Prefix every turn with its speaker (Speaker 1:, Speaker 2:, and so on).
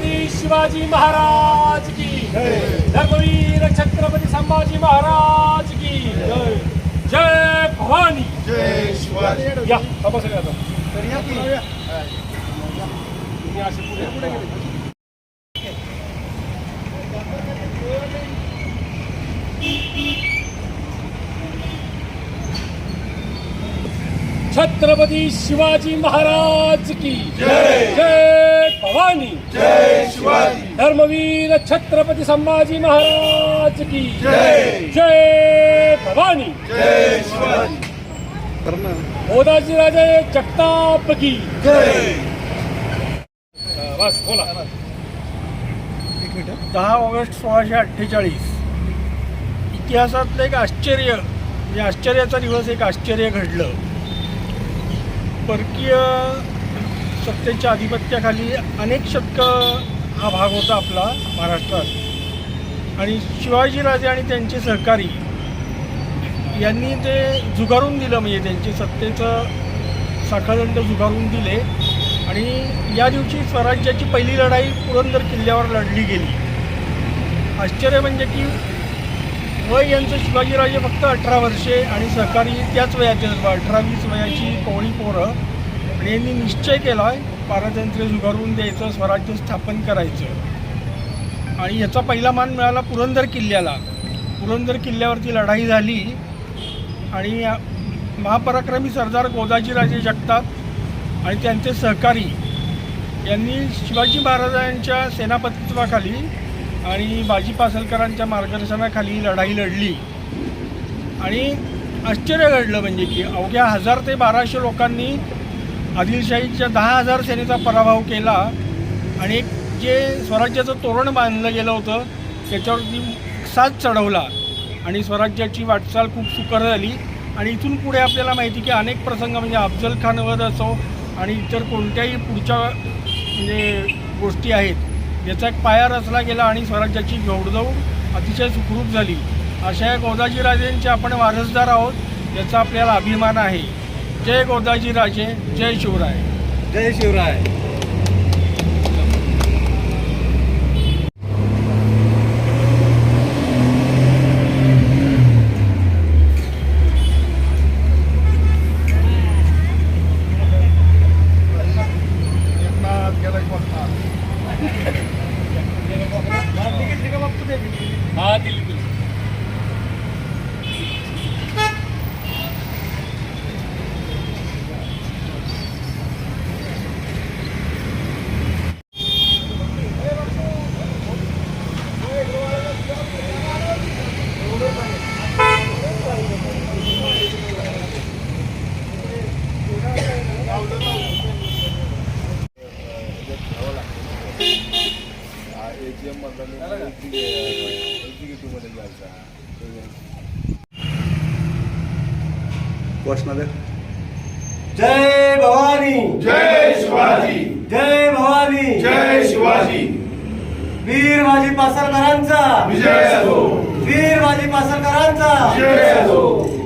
Speaker 1: छत्रपती शिवाजी महाराज की धर्मवीर छत्रपती संभाजी महाराज की जय. भवानी.
Speaker 2: जय शिवाजी.
Speaker 1: या थांबा सगळे आता. तुम्ही असे पुढे पुढे गेले. छत्रपती शिवाजी महाराज की
Speaker 2: जय.
Speaker 1: जय भवानी. धर्मवीर छत्रपती संभाजी महाराज की
Speaker 2: जय.
Speaker 1: जय भवानी।
Speaker 2: जय
Speaker 1: ओदाजी राजे जगताप की
Speaker 2: जय।
Speaker 1: बस बोला.
Speaker 3: दहा ऑगस्ट सोळाशे अठ्ठेचाळीस. इतिहासातलं एक आश्चर्य म्हणजे आश्चर्याचा दिवस एक आश्चर्य घडलं. परकीय सत्तेच्या आधिपत्याखाली अनेक शतकं हा भाग होता आपला महाराष्ट्रात. आणि शिवाजीराजे आणि त्यांचे सहकारी यांनी ते जुगारून दिलं म्हणजे त्यांचे सत्तेचं साखळदंड जुगारून दिले. आणि या दिवशी स्वराज्याची पहिली लढाई पुरंदर किल्ल्यावर लढली गेली. आश्चर्य म्हणजे की वय यांचं शिवाजीराजे फक्त अठरा वर्षे आणि सहकारी त्याच वयाचे अठरा वीस वयाची कोवळी पोरं आणि यांनी निश्चय केला आहे पारतंत्र्य झुगारून द्यायचं स्वराज्य स्थापन करायचं. आणि याचा पहिला मान मिळाला पुरंदर किल्ल्याला. पुरंदर किल्ल्यावरती लढाई झाली आणि महापराक्रमी सरदार गोदाजीराजे जगताप आणि त्यांचे सहकारी यांनी शिवाजी महाराजांच्या सेनापतित्वाखाली आणि बाजी पासलकरांच्या मार्गदर्शनाखाली लढाई लढली. आणि आश्चर्य घडलं म्हणजे की अवघ्या हजार ते बाराशे लोकांनी आदिलशाहीच्या दहा हजार सेनेचा पराभव केला आणि एक जे स्वराज्याचं तोरण बांधलं गेलं होतं त्याच्यावरती साथ चढवला. आणि स्वराज्याची वाटचाल खूप सुकर झाली. आणि इथून पुढे आपल्याला माहिती की अनेक प्रसंग म्हणजे अफजल खानवर असो आणि इतर कोणत्याही पुढच्या म्हणजे गोष्टी आहेत याचा एक पाया रचला गेला आणि स्वराज्याची घौडदौड अतिशय सुखरूप झाली. अशा या गोदाजीराजेंचे आपण वारसदार आहोत याचा आपल्याला अभिमान आहे. जय गोदाजीराजे जय शिवराय.
Speaker 4: जय शिवराय
Speaker 1: हा दिली दिली
Speaker 2: जायचा
Speaker 4: घोषणा जय भवानी.
Speaker 2: जय शिवाजी.
Speaker 4: जय भवानी.
Speaker 2: जय शिवाजी.
Speaker 4: वीर माजी पासरकरांचा.
Speaker 2: विजय असो
Speaker 4: वीर माजी पासरकरांचा.
Speaker 2: विजय असो